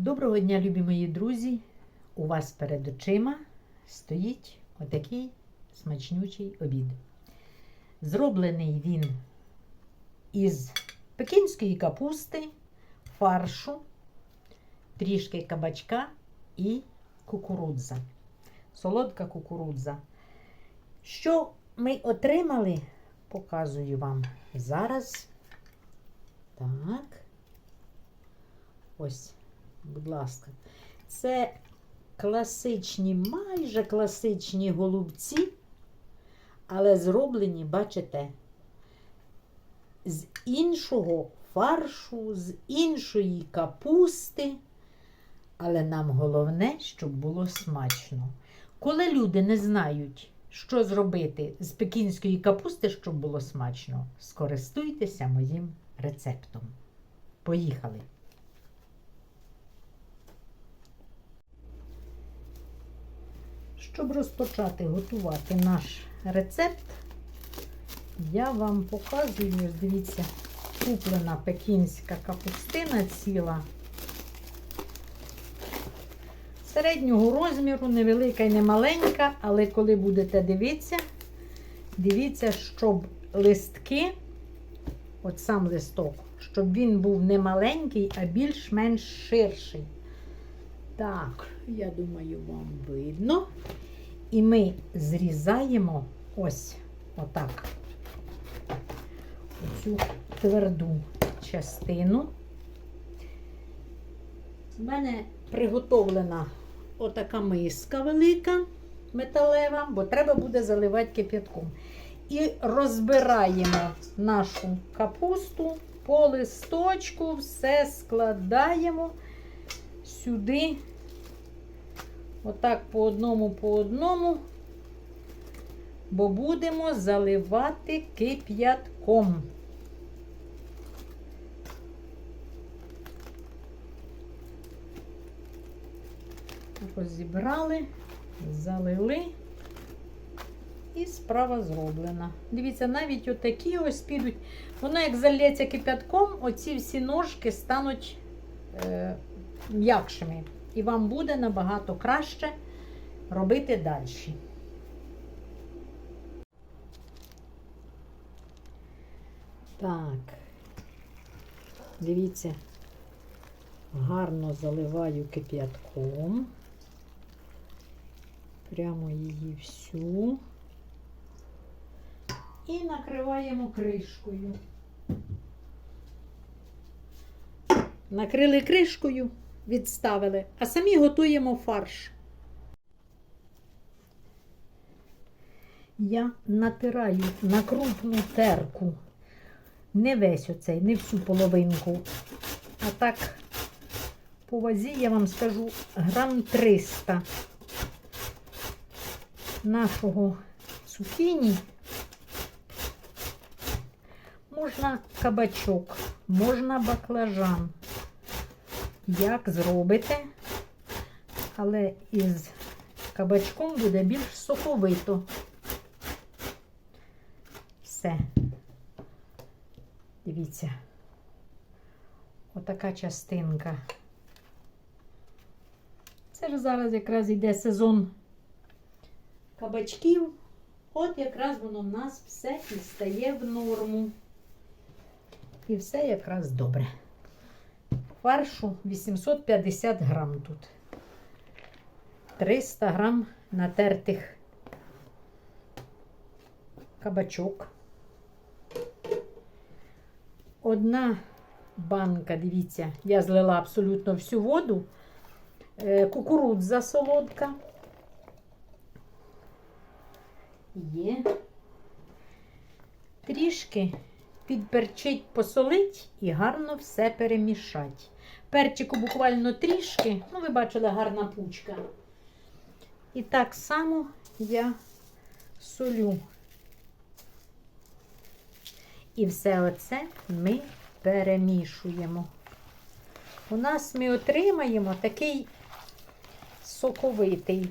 Доброго дня, любі мої друзі! У вас перед очима стоїть отакий смачнючий обід. Зроблений він із пекінської капусти, фаршу, трішки кабачка і кукурудза. Солодка кукурудза. Що ми отримали, показую вам зараз. Так. Ось, будь ласка. Це класичні, майже класичні голубці, але зроблені, бачите, з іншого фаршу, з іншої капусти. Але нам головне, щоб було смачно. Коли люди не знають, що зробити з пекінської капусти, щоб було смачно, скористуйтеся моїм рецептом. Поїхали! Щоб розпочати готувати наш рецепт, я вам показую, дивіться, куплена пекінська капустина ціла. Середнього розміру, невелика і не маленька, але коли будете дивитися, дивіться, щоб листки, от сам листок, щоб він був не маленький, а більш-менш ширший. Так, я думаю, вам видно. І ми зрізаємо ось отак оцю тверду частину. У мене приготовлена отака миска велика металева, бо треба буде заливати кип'ятком. І розбираємо нашу капусту по листочку, все складаємо сюди, отак по одному, по одному, бо будемо заливати кип'ятком. Розібрали, залили. І справа зроблена. Дивіться, навіть отакі ось підуть. Воно як залється кипятком, оці всі ножки стануть е, м'якшими. І вам буде набагато краще робити далі. Так, дивіться, гарно заливаю кип'ятком. Прямо її всю. І накриваємо кришкою. Накрили кришкою, відставили, а самі готуємо фарш. Я натираю на крупну терку. Не весь оцей, не всю половинку. А так, по вазі я вам скажу грам 300 нашого цукіні. Можна кабачок, можна баклажан. Як зробите, але із кабачком буде більш соковито. Все. Дивіться, отака частинка. Це ж зараз якраз йде сезон кабачків. От якраз воно в нас все і стає в норму. І все якраз добре. Фаршу 850 грам тут. 300 грам натертих кабачок. Одна банка, дивіться, я злила абсолютно всю воду. Е, Кукурудза солодка. Є. Трішки підперчить, посолить і гарно все перемішати. Перчику буквально трішки, ну, ви бачили, гарна пучка. І так само я солю. І все оце ми перемішуємо. У нас ми отримаємо такий соковитий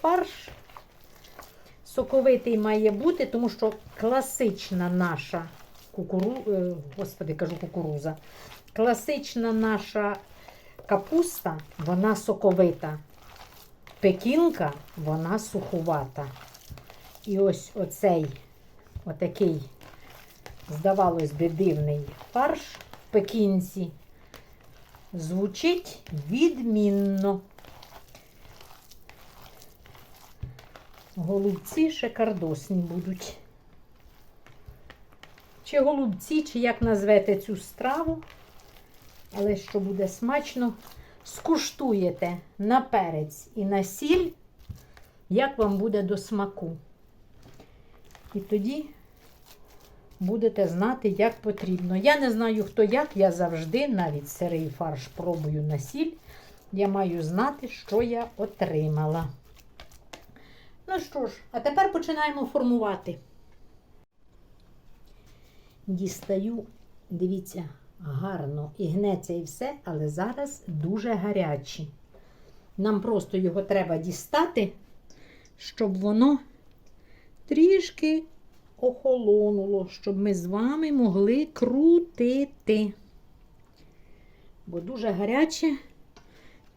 фарш. Соковитий має бути, тому що класична наша кукуру... е, господи, кажу кукуруза. Класична наша Капуста, вона соковита. Пекінка, вона суховата. І ось оцей, отакий, здавалось би, дивний фарш в пекінці звучить відмінно. Голубці шикардосні будуть. Чи голубці, чи як назвете цю страву, але що буде смачно, скуштуєте на перець і на сіль, як вам буде до смаку. І тоді будете знати, як потрібно. Я не знаю, хто як, я завжди, навіть сирий фарш пробую на сіль. Я маю знати, що я отримала. Ну що ж, а тепер починаємо формувати. Дістаю, дивіться, гарно і гнеться і все, але зараз дуже гарячі. Нам просто його треба дістати, щоб воно трішки охолонуло, щоб ми з вами могли крутити. Бо дуже гаряче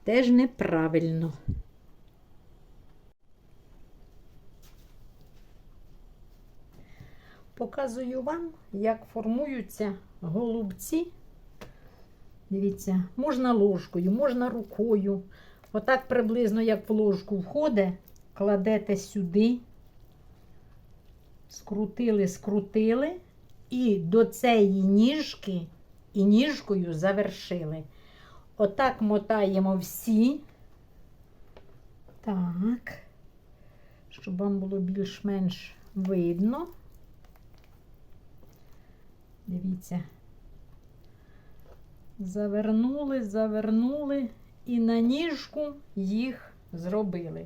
теж неправильно. Показую вам, як формуються голубці. Дивіться, можна ложкою, можна рукою. Отак приблизно, як в ложку входить, кладете сюди, скрутили, скрутили, і до цієї ніжки і ніжкою завершили. Отак мотаємо всі. Так, щоб вам було більш-менш видно. Дивіться. Завернули, завернули і на ніжку їх зробили.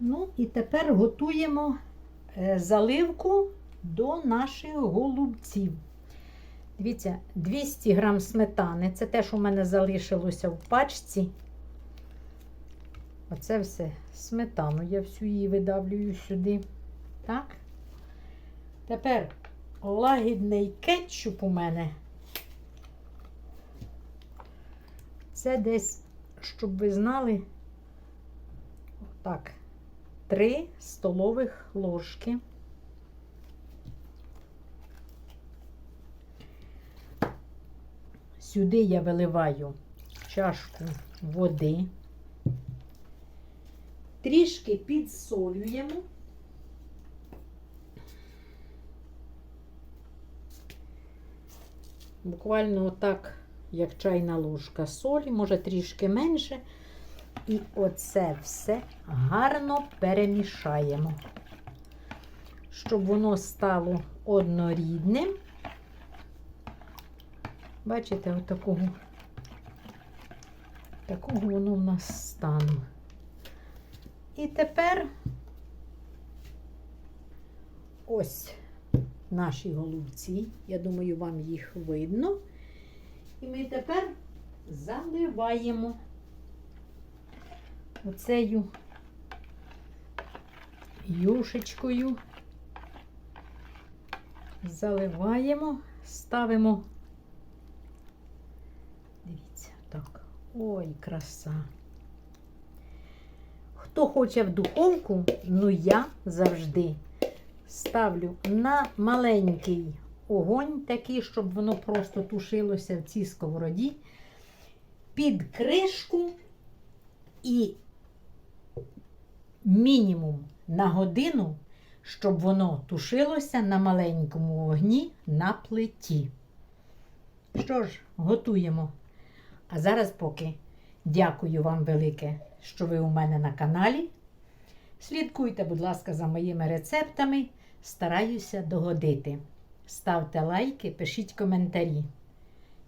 Ну, і тепер готуємо е, заливку до наших голубців. Дивіться, 200 грам сметани. Це те, що в мене залишилося в пачці. Оце все сметану. Я всю її видавлюю сюди. Так. Тепер лагідний кетчуп у мене. Це десь, щоб ви знали, так, 3 столових ложки. Сюди я виливаю чашку води. Трішки підсолюємо. Буквально отак, як чайна ложка солі, може трішки менше. І оце все гарно перемішаємо, щоб воно стало однорідним. Бачите, отакого такого воно в нас стане. І тепер ось наші голубці. Я думаю, вам їх видно. І ми тепер заливаємо оцею юшечкою. Заливаємо, ставимо. Дивіться, так. Ой, краса. Хто хоче в духовку, ну я завжди ставлю на маленький огонь, такий, щоб воно просто тушилося в цій сковороді, під кришку і мінімум на годину, щоб воно тушилося на маленькому вогні на плиті. Що ж, готуємо. А зараз поки дякую вам велике, що ви у мене на каналі. Слідкуйте, будь ласка, за моїми рецептами. Стараюся догодити. Ставте лайки, пишіть коментарі.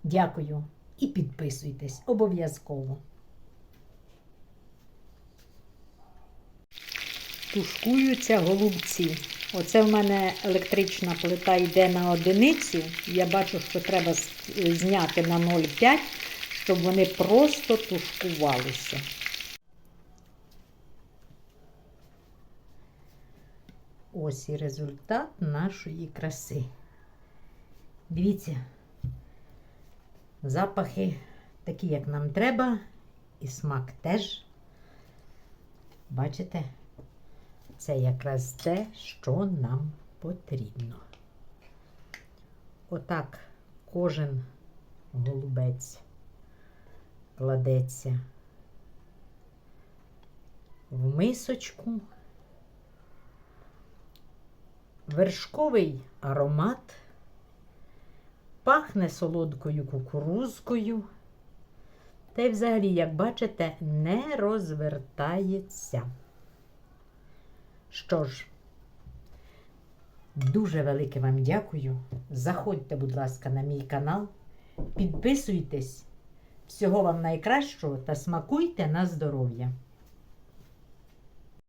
Дякую і підписуйтесь обов'язково. Тушкуються голубці. Оце в мене електрична плита йде на одиницю. Я бачу, що треба зняти на 0,5, щоб вони просто тушкувалися. Ось і результат нашої краси. Дивіться, запахи такі, як нам треба, і смак теж. Бачите? Це якраз те, що нам потрібно. Отак кожен голубець кладеться в мисочку. Вершковий аромат, пахне солодкою кукурузкою. Та й взагалі, як бачите, не розвертається. Що ж, дуже велике вам дякую. Заходьте, будь ласка, на мій канал, підписуйтесь. Всього вам найкращого та смакуйте на здоров'я.